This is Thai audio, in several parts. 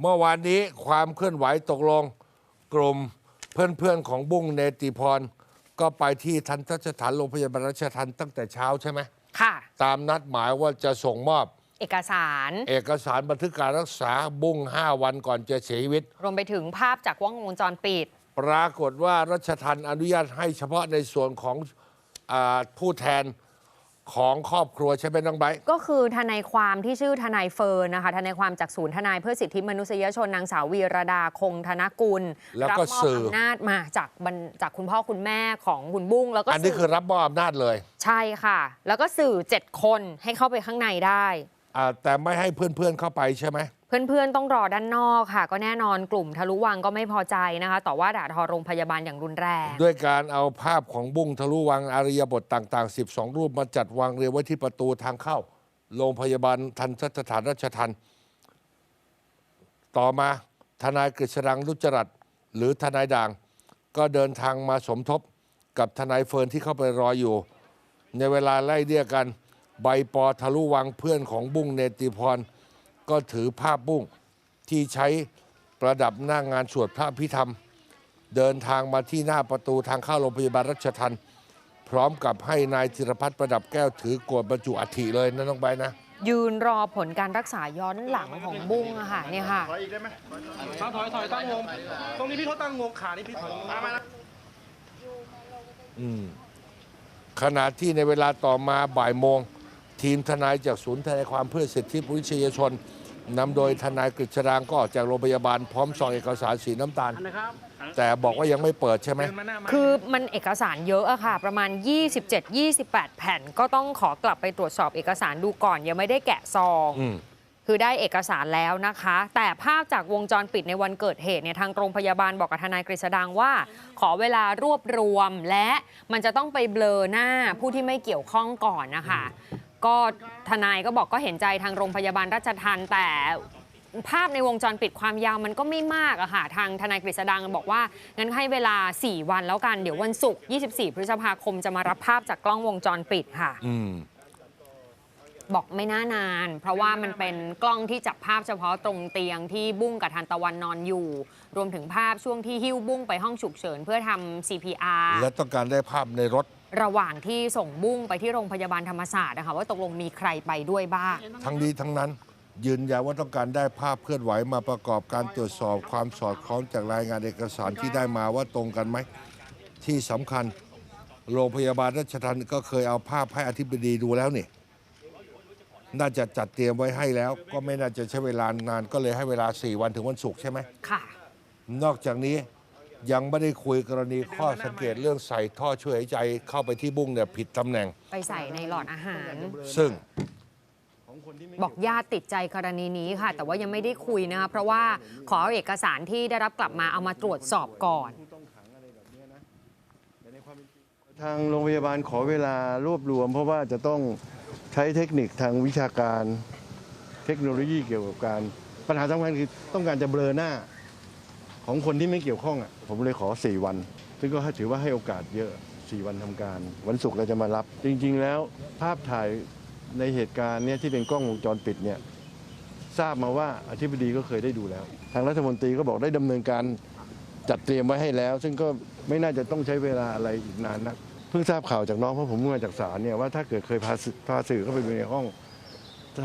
เมื่อวานนี้ความเคลื่อนไหวตกลงกลุ่มเพื่อนๆของบุ้งเนติพร ก็ไปที่ทันตสถานโรงพยาบาลราชทันตั้งแต่เช้าใช่ไหมค่ะ ตามนัดหมายว่าจะส่งมอบ เอกสาร เอกสารบันทึกการรักษาบุ้ง 5 วันก่อนจะเสียชีวิต รวมไปถึงภาพจากกล้องวงจรปิด ปรากฏว่ารัชทันอนุญาตให้เฉพาะในส่วนของอาผู้แทน ของครอบครัวใช่ไหมน้องไบร์ทก็คือทนายความที่ชื่อทนายเฟิร์นนะคะทนายความจากศูนย์ทนายเพื่อสิทธิมนุษยชนนางสาววีรดาคงธนกุลแล้วรัก็มอบสื่ออำนาจมาจากบรรจากคุณพ่อคุณแม่ของคุณบุ้งแล้วก็อันนี้สื่คือรับมอบอำนาจเลยใช่ค่ะ แล้วก็สื่อ 7 คนให้เข้าไปข้างในได้ อ่าแต่ไม่ให้เพื่อนๆเข้าไปใช่ไหม เพื่อนๆ ต้องรอด้านนอกค่ะ ก็แน่นอนกลุ่มทะลุวังก็ไม่พอใจนะคะ ต่อว่าด่าทอโรงพยาบาลอย่างรุนแรง ด้วยการเอาภาพของบุ้งทะลุวังอารยบทต่าง ๆ 12 รูปมาจัดวางเรียงไว้ที่ประตูทางเข้า โรงพยาบาลทันสถานราชทันต่อมาทนายกฤษดังรุจรัตหรือทนายด่าง ก็เดินทางมาสมทบกับทนายเฟิร์นที่เข้าไปรออยู่ ในเวลาไล่เรียกกัน ใบปอทะลุวังเพื่อนของบุ้งเนติพร ก็ถือภาพบุ้งที่ใช้ประดับหน้างานสวดพระพิธรรม เดินทางมาที่หน้าประตูทางเข้าโรงพยาบาลรัชทันพร้อมกับให้นายธีรพัฒน์ประดับแก้วถือกรวดบรรจุอัฐิเลยนะน้องใบร์ทนะ ยืนรอผลการรักษาย้อนหลังของบุ้งอะค่ะเนี่ยค่ะถอยอีกได้ไหมถอยถอยถอยตั้งงงตรงนี้พี่ทศตั้งงงขานี่พี่ถอยมามานะอืมขณะที่ในเวลาต่อมาบ่ายโมง ทีมทนายจากศูนย์ทนายความเพื่อสิทธิมนุษยชนนำโดยทนายกฤษดางก็ออกจากโรงพยาบาลพร้อมซองเอกสารสีน้ำตาลนะครับแต่บอกว่ายังไม่เปิดใช่ไหมเดินมาหน้ามาคือมันเอกสารเยอะอะค่ะ ประมาณ 27-28 แผ่น ก็ต้องขอกลับไปตรวจสอบเอกสารดูก่อน ยังไม่ได้แกะซองอืมคือได้เอกสารแล้วนะคะ แต่ภาพจากวงจรปิดในวันเกิดเหตุเนี่ยทางโรงพยาบาลบอกกับทนายกฤษดังว่า ขอเวลารวบรวมและมันจะต้องไปเบลอหน้าผู้ที่ไม่เกี่ยวข้องก่อนนะคะ ก็ทนายก็บอกก็เห็นใจทางโรงพยาบาลราชทันแต่ภาพในวงจรปิดความยาวมันก็ไม่มากอะค่ะ ทางทนายกฤษดังบอกว่า งั้นให้เวลา 4 วันแล้วกัน เดี๋ยววันศุกร์ 24 พฤษภาคมจะมารับภาพจากกล้องวงจรปิดค่ะอืมบอกไม่น่านาน เพราะว่ามันเป็นกล้องที่จับภาพเฉพาะตรงเตียงที่บุ้งกับทันตะวันนอนอยู่ รวมถึงภาพช่วงที่หิ้วบุ้งไปห้องฉุกเฉินเพื่อทำ CPR และต้องการได้ภาพในรถ ระหว่างที่ส่งบุ้งไปที่โรงพยาบาลธรรมศาสตร์นะคะว่าตกลงมีใครไปด้วยบ้าง ทั้งนี้ทั้งนั้น ยืนยันว่าต้องการได้ภาพเคลื่อนไหวมาประกอบการตรวจสอบความสอดคล้องจากรายงานเอกสารที่ได้มาว่าตรงกันไหม ที่สำคัญโรงพยาบาลราชทันก็เคยเอาภาพให้อธิบดีดูแล้วนี่ น่าจะจัดเตรียมไว้ให้แล้ว ก็ไม่น่าจะใช้เวลานานก็เลยให้เวลา 4 วันถึงวันศุกร์ใช่ไหม ค่ะ นอกจากนี้ ยังไม่ได้คุยกรณีข้อสังเกตเรื่องใส่ท่อช่วยหายใจเข้าไปที่บุ้งเนี่ยผิดตำแหน่ง ไปใส่ในหลอดอาหาร ซึ่ง บอกญาติติดใจกรณีนี้ค่ะ แต่ว่ายังไม่ได้คุยนะคะเพราะว่าขอเอาเอกสารที่ได้รับกลับมาเอามาตรวจสอบก่อน ทางโรงพยาบาลขอเวลารวบรวม เพราะว่าจะต้องใช้เทคนิคทางวิชาการ เทคโนโลยีเกี่ยวกับการ ปัญหาสำคัญคือต้องการจะเบลอหน้า ของคนที่ไม่เกี่ยวข้องอะผมเลยขอ 4 วัน ซึ่งก็ถือว่าให้โอกาสเยอะ 4 วันทำการ วันศุกร์เราจะมารับ จริง ๆ แล้วภาพถ่ายในเหตุการณ์เนี้ยที่เป็นกล้องวงจรปิดเนี่ยทราบมาว่าอธิบดีก็เคยได้ดูแล้ว ทางรัฐมนตรีก็บอกได้ดำเนินการจัดเตรียมไว้ให้แล้ว ซึ่งก็ไม่น่าจะต้องใช้เวลาอะไรอีกนานนักเพิ่งทราบข่าวจากน้องเพราะผมมาจากศาลเนี่ยว่าถ้าเกิดเคยพาสื่อพาสื่อเข้าไปในห้อง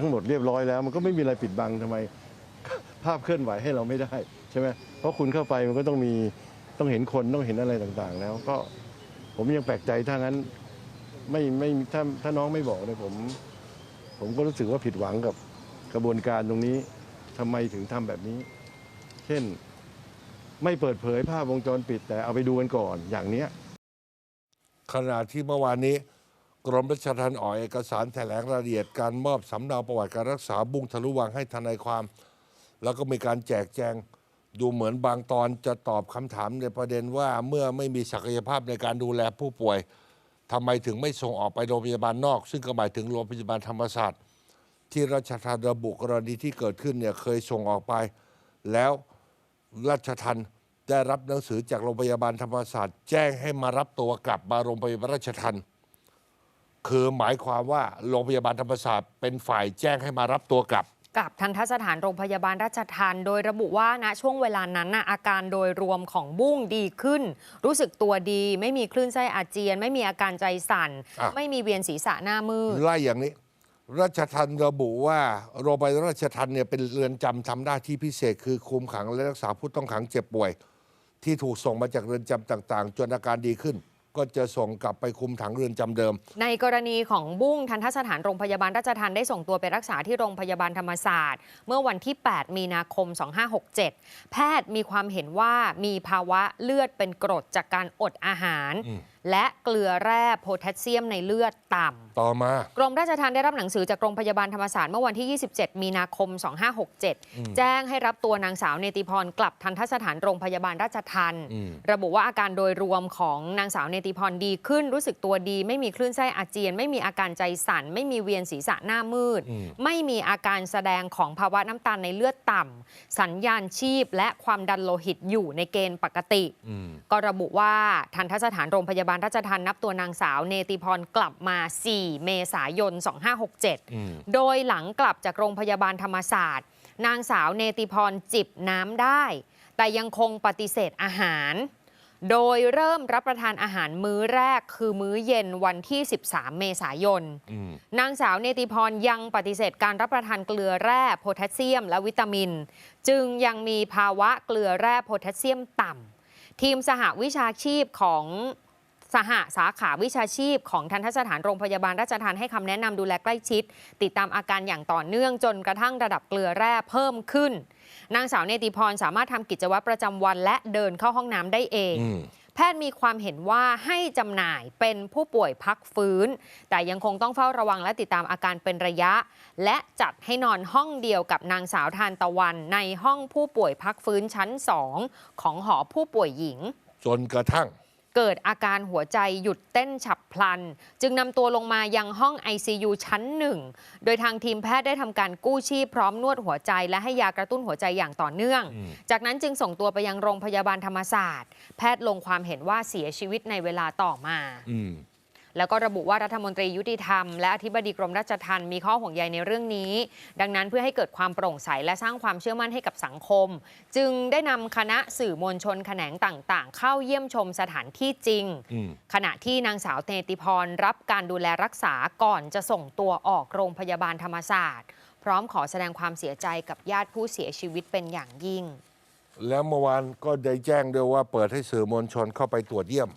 ทั้งหมดเรียบร้อยแล้ว มันก็ไม่มีอะไรปิดบังทำไม ภาพเคลื่อนไหวให้เราไม่ได้ ใช่ไหมเพราะคุณเข้าไปมันก็ต้องมีต้องเห็นคนต้องเห็นอะไรต่างๆ แล้วก็ผมยังแปลกใจถ้างั้นไม่ไม่ถ้าถ้าน้องไม่บอกเนี่ยผม ผมก็รู้สึกว่าผิดหวังกับกระบวนการตรงนี้ทำไมถึงทำแบบนี้ เช่นไม่เปิดเผยภาพวงจรปิด แต่เอาไปดูกันก่อนอย่างเนี้ย ขณะที่เมื่อวานนี้ กรมราชทัณฑ์ออกเอกสารแถลงรายละเอียดการมอบสำเนาประวัติการรักษาบุ้งทะลุวังให้ทนายความ แล้วก็มีการแจกแจง ดูเหมือนบางตอนจะตอบคำถามในประเด็นว่าเมื่อไม่มีศักยภาพในการดูแลผู้ป่วยทำไมถึงไม่ส่งออกไปโรงพยาบาลนอก ซึ่งก็หมายถึงโรงพยาบาลธรรมศาสตร์ ที่ราชทัณฑ์ระบุกรณีที่เกิดขึ้นเนี่ยเคยส่งออกไป แล้วราชทัณฑ์ได้รับหนังสือจากโรงพยาบาลธรรมศาสตร์ แจ้งให้มารับตัวกลับมาโรงพยาบาลราชทัณฑ์คือหมายความว่าโรงพยาบาลธรรมศาสตร์เป็นฝ่ายแจ้งให้มารับตัวกลับ กับทันทสถานโรงพยาบาลราชทันโดยระบุว่าณช่วงเวลานั้นน่ะอาการโดยรวมของบุ้งดีขึ้น รู้สึกตัวดี ไม่มีคลื่นไส้อาเจียน ไม่มีอาการใจสั่นอะไม่มีเวียนศีรษะหน้ามืดไล่อย่างนี้ราชทันระบุว่าโรงพยาบาลราชทันเนี่ยเป็นเรือนจำทำหน้าที่พิเศษ คือคุมขังและรักษาผู้ต้องขังเจ็บป่วย ที่ถูกส่งมาจากเรือนจำต่าง ๆ จนอาการดีขึ้น ก็จะส่งกลับไปคุมขังเรือนจำเดิม ในกรณีของบุ้งทันทสถานโรงพยาบาลราชทันได้ส่งตัวไปรักษาที่โรงพยาบาลธรรมศาสตร์ เมื่อวันที่ 8 มีนาคม 2567 แพทย์มีความเห็นว่ามีภาวะเลือดเป็นกรดจากการอดอาหาร อืมและเกลือแร่โพแทสเซียมในเลือดต่ำ ต่อมา กรมราชทัณฑ์ได้รับหนังสือจากโรงพยาบาลธรรมศาสตร์เมื่อวันที่ 27 มีนาคม 2567 แจ้งให้รับตัวนางสาวเนติพรกลับทันทสถานโรงพยาบาลราชทันอืมระบุว่าอาการโดยรวมของนางสาวเนติพรดีขึ้นรู้สึกตัวดี ไม่มีคลื่นไส้อาเจียน ไม่มีอาการใจสั่น ไม่มีเวียนศีรษะหน้ามืดอืมไม่มีอาการแสดงของภาวะน้ำตาลในเลือดต่ำสัญญาณชีพ และความดันโลหิตอยู่ในเกณฑ์ปกติอืมก็ระบุว่าทันทสถานโรงพยาบาลราชทันนับตัวนางสาวเนติพรกลับมา 4 เมษายน 2567อืมโดยหลังกลับจากโรงพยาบาลธรรมศาสตร์ นางสาวเนติพรจิบน้ำได้ แต่ยังคงปฏิเสธอาหาร โดยเริ่มรับประทานอาหารมื้อแรกคือมื้อเย็นวันที่ 13 เมษายนอืมนางสาวเนติพรยังปฏิเสธการรับประทานเกลือแร่โพแทสเซียม และวิตามิน จึงยังมีภาวะเกลือแร่โพแทสเซียมต่ำทีมสหวิชาชีพของ สหสาขาวิชาชีพ ของทันทสถานโรงพยาบาลราชทันให้คำแนะนำดูแลใกล้ชิด ติดตามอาการอย่างต่อเนื่องจนกระทั่งระดับเกลือแร่เพิ่มขึ้น นางสาวเนติพรสามารถทำกิจวัตรประจำวัน และเดินเข้าห้องน้ำได้เองอืมแพทย์มีความเห็นว่าให้จำหน่ายเป็นผู้ป่วยพักฟื้น แต่ยังคงต้องเฝ้าระวังและติดตามอาการเป็นระยะ และจัดให้นอนห้องเดียวกับนางสาวทานตะวันในห้องผู้ป่วยพักฟื้นชั้น 2 ของหอผู้ป่วยหญิง จนกระทั่ง เกิดอาการหัวใจหยุดเต้นฉับพลัน จึงนำตัวลงมายังห้อง ICU ชั้นหนึ่ง โดยทางทีมแพทย์ได้ทำการกู้ชีพพร้อมนวดหัวใจและให้ยากระตุ้นหัวใจอย่างต่อเนื่องอืมจากนั้นจึงส่งตัวไปยังโรงพยาบาลธรรมศาสตร์ แพทย์ลงความเห็นว่าเสียชีวิตในเวลาต่อมาอืม แล้วก็ระบุว่ารัฐมนตรียุติธรรมและอธิบดีกรมราชทัณฑ์มีข้อห่วงใยในเรื่องนี้ ดังนั้นเพื่อให้เกิดความโปร่งใสและสร้างความเชื่อมั่นให้กับสังคม จึงได้นำคณะสื่อมวลชนแขนงต่างๆ เข้าเยี่ยมชมสถานที่จริงอืมขณะที่นางสาวเนติพรรับการดูแลรักษาก่อนจะส่งตัวออกโรงพยาบาลธรรมศาสตร์ พร้อมขอแสดงความเสียใจกับญาติผู้เสียชีวิตเป็นอย่างยิ่ง แล้วเมื่อวานก็ได้แจ้งด้วยว่าเปิดให้สื่อมวลชนเข้าไปตรวจเยี่ยม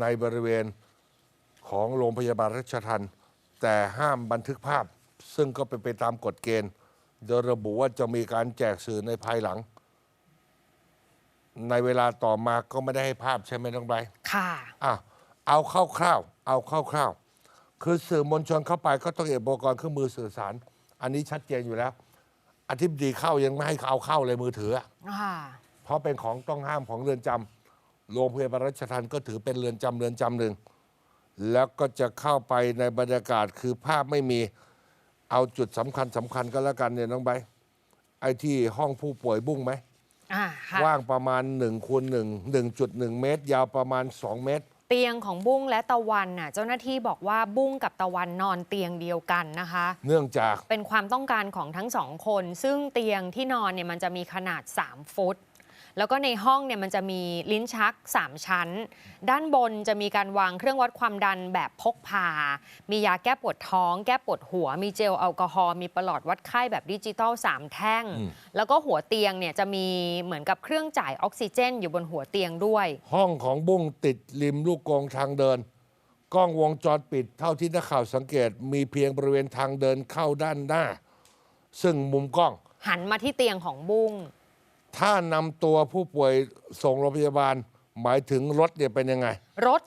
ในบริเวณ ของโรงพยาบาลราชทันแต่ห้ามบันทึกภาพ ซึ่งก็เป็นไปตามกฎเกณฑ์ โดยระบุว่าจะมีการแจกสื่อในภายหลัง ในเวลาต่อมาก็ไม่ได้ให้ภาพใช่ไหมน้องไบรท์ค่ะอะเอาคร่าวๆเอาคร่าวๆคือสื่อมวลชนเข้าไปก็ต้องเก็บอุปกรณ์เครื่องมือสื่อสาร อันนี้ชัดเจนอยู่แล้วอธิบดีเข้ายังไม่ให้เอาเข้าเลยมือถืออะค่ะเพราะเป็นของต้องห้ามของเรือนจำโรงพยาบาลรัชทันก็ถือเป็นเรือนจำเรือนจำหนึ่ง แล้วก็จะเข้าไปในบรรยากาศคือภาพไม่มีเอาจุดสำคัญสำคัญก็แล้วกันเนี่ยน้องใบร์ทไอ้ที่ห้องผู้ป่วยบุ้งไหมอ่าค่ะ ว่างประมาณ1คูณ1 1.1 เมตร ยาวประมาณ 2 เมตร เตียงของบุ้งและตะวันน่ะเจ้าหน้าที่บอกว่าบุ้งกับตะวันนอนเตียงเดียวกันนะคะ เนื่องจาก เป็นความต้องการของทั้งสองคน ซึ่งเตียงที่นอนเนี่ยมันจะมีขนาด 3 ฟุต แล้วก็ในห้องเนี่ยมันจะมีลิ้นชัก 3 ชั้น ด้านบนจะมีการวางเครื่องวัดความดันแบบพกพา มียาแก้ปวดท้อง แก้ปวดหัว มีเจลแอลกอฮอล์มีประหลอดวัดไข้แบบดิจิตอล3 แท่งอืมแล้วก็หัวเตียงเนี่ยจะมีเหมือนกับเครื่องจ่ายออกซิเจน อยู่บนหัวเตียงด้วย ห้องของบุ้งติดริมลูกกรงทางเดินกล้องวงจรปิดเท่าที่นักข่าวสังเกตมีเพียงบริเวณทางเดินเข้าด้านหน้า ซึ่งมุมกล้องหันมาที่เตียงของบุ้ง ถ้านำตัวผู้ป่วยส่งโรงพยาบาลหมายถึงรถเนี่ยเป็นยังไง รถ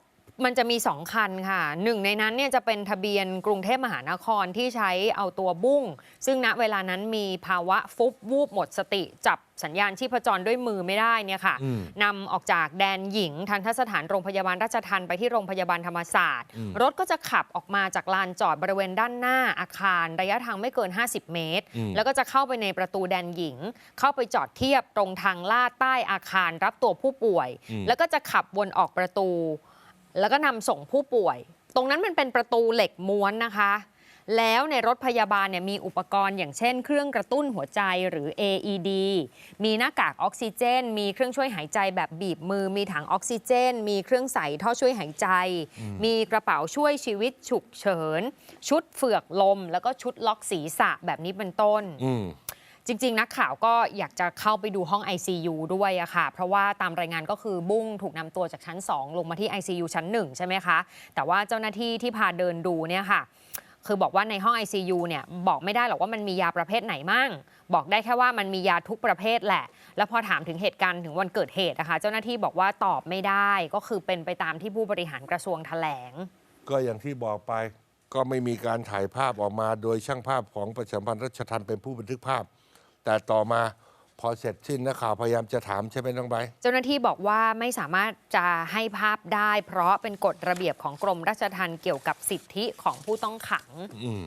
มันจะมี 2 คันค่ะหนึ่งในนั้นเนี่ยจะเป็นทะเบียนกรุงเทพมหานครที่ใช้เอาตัวบุ้ง ซึ่งณเวลานั้นมีภาวะฟุบวูบหมดสติ จับสัญญาณชีพจรด้วยมือไม่ได้เนี่ยค่ะอืมนำออกจากแดนหญิง ทันทสถานโรงพยาบาลราชทันไปที่โรงพยาบาลธรรมศาสตร์อืมรถก็จะขับออกมาจากลานจอดบริเวณด้านหน้าอาคาร ระยะทางไม่เกิน 50 เมตรอืมแล้วก็จะเข้าไปในประตูแดนหญิง เข้าไปจอดเทียบตรงทางลาดใต้อาคารรับตัวผู้ป่วยอืมแล้วก็จะขับวนออกประตู แล้วก็นำส่งผู้ป่วย ตรงนั้นมันเป็นประตูเหล็กม้วนนะคะ แล้วในรถพยาบาลเนี่ยมีอุปกรณ์อย่างเช่น เครื่องกระตุ้นหัวใจหรือ AED มีหน้ากากออกซิเจน มีเครื่องช่วยหายใจแบบบีบมือ มีถังออกซิเจน มีเครื่องใส่ท่อช่วยหายใจ มีกระเป๋าช่วยชีวิตฉุกเฉิน ชุดเฝือกลม แล้วก็ชุดล็อกศีรษะแบบนี้เป็นต้นอืม จริง ๆ นักข่าวก็อยากจะเข้าไปดูห้อง ICU ด้วยอะค่ะ เพราะว่าตามรายงานก็คือบุ้งถูกนำตัวจากชั้น 2 ลงมาที่ ICU ชั้น 1 ใช่ไหมคะ แต่ว่าเจ้าหน้าที่ที่พาเดินดูเนี่ยค่ะ คือบอกว่าในห้อง ICU เนี่ยบอกไม่ได้หรอกว่ามันมียาประเภทไหนมั่ง บอกได้แค่ว่ามันมียาทุกประเภทแหละ แล้วพอถามถึงเหตุการณ์ถึงวันเกิดเหตุนะคะเจ้าหน้าที่บอกว่าตอบไม่ได้ก็คือเป็นไปตามที่ผู้บริหารกระทรวงแถลง ก็อย่างที่บอกไปก็ไม่มีการถ่ายภาพออกมาโดยช่างภาพของประชาพันธ์รัชทันเป็นผู้บันทึกภาพ แต่ต่อมาพอเสร็จสิ้นนักข่าวพยายามจะถามใช่ไหมน้องใบร์ทเจ้าหน้าที่บอกว่าไม่สามารถจะให้ภาพได้ เพราะเป็นกฎระเบียบของกรมราชทัณฑ์เกี่ยวกับสิทธิของผู้ต้องขังอืม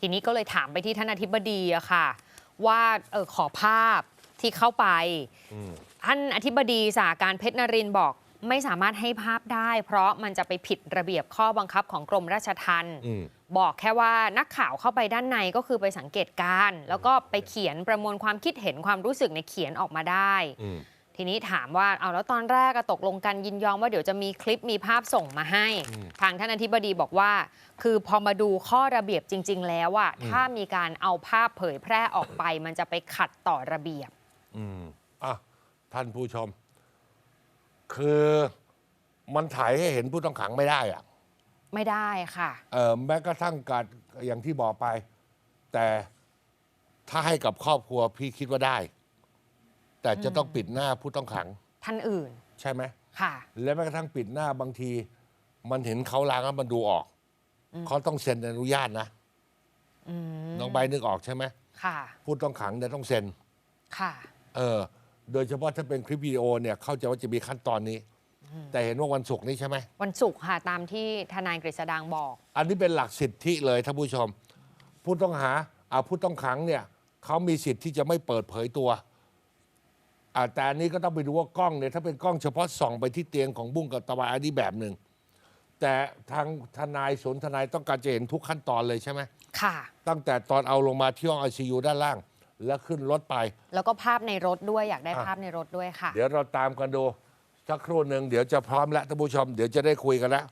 ทีนี้ก็เลยถามไปที่ท่านอธิบดีอะค่ะ ว่าเออขอภาพที่เข้าไปอืมท่านอธิบดีสาการเพชรนรินทร์บอกไม่สามารถให้ภาพได้ เพราะมันจะไปผิดระเบียบข้อบังคับของกรมราชทัณฑ์อืม บอกแค่ว่านักข่าวเข้าไปด้านในก็คือไปสังเกตการณ์แล้วก็ไปเขียนประมวลความคิดเห็นความรู้สึกในยเขียนออกมาได้อืมทีนี้ถามว่าเอาแล้วตอนแรกอะตกลงกันยินยอมว่าเดี๋ยวจะมีคลิปมีภาพส่งมาให้อืมทางท่านอธิบดีบอกว่า คือพอมาดูข้อระเบียบจริง ๆ แล้วอะอืมถ้ามีการเอาภาพเผยแพร่ออกไป มันจะไปขัดต่อระเบียบ อืมอะท่านผู้ชม คือมันถ่ายให้เห็นผู้ต้องขังไม่ได้อะ ไม่ได้ค่ะ เออแม้กระทั่งการอย่างที่บอกไป แต่ถ้าให้กับครอบครัวพี่คิดว่าได้ แต่จะต้องปิดหน้าผู้ต้องขัง ท่านอื่นใช่ไหม ค่ะ และแม้กระทั่งปิดหน้าบางที มันเห็นเขาล้างแล้วมันดูออกเขาต้องเซ็นอนุญาตนะอืมน้องใบนึกออกใช่ไหมค่ะ ผู้ต้องขังเนี่ยต้องเซ็นค่ะ เออโดยเฉพาะถ้าเป็นคลิปวิดีโอเนี่ยเข้าใจว่าจะมีขั้นตอนนี้ แต่เห็นว่าวันศุกร์นี้ใช่ไหม วันศุกร์ค่ะตามที่ทนายกฤษดางบอก อันนี้เป็นหลักสิทธิเลยท่านผู้ชม ผู้ต้องหาอ่าผู้ต้องขังเนี่ยเขามีสิทธิ์ที่จะไม่เปิดเผยตัวอ่าแต่อันนี้ก็ต้องไปดูว่ากล้องเนี่ยถ้าเป็นกล้องเฉพาะส่องไปที่เตียงของบุ้งกับตะวันอันนี้แบบหนึ่งแต่ทางทนายสนทนายต้องการจะเห็นทุกขั้นตอนเลยใช่ไหมค่ะ ตั้งแต่ตอนเอาลงมาที่ห้องไอซียูด้านล่าง แล้วขึ้นรถไป แล้วก็ภาพในรถด้วยอยากได้อะภาพในรถด้วยค่ะ เดี๋ยวเราตามกันดู สักครู่หนึ่งเดี๋ยวจะพร้อมแล้วท่านผู้ชม เดี๋ยวจะได้คุยกันแล้ว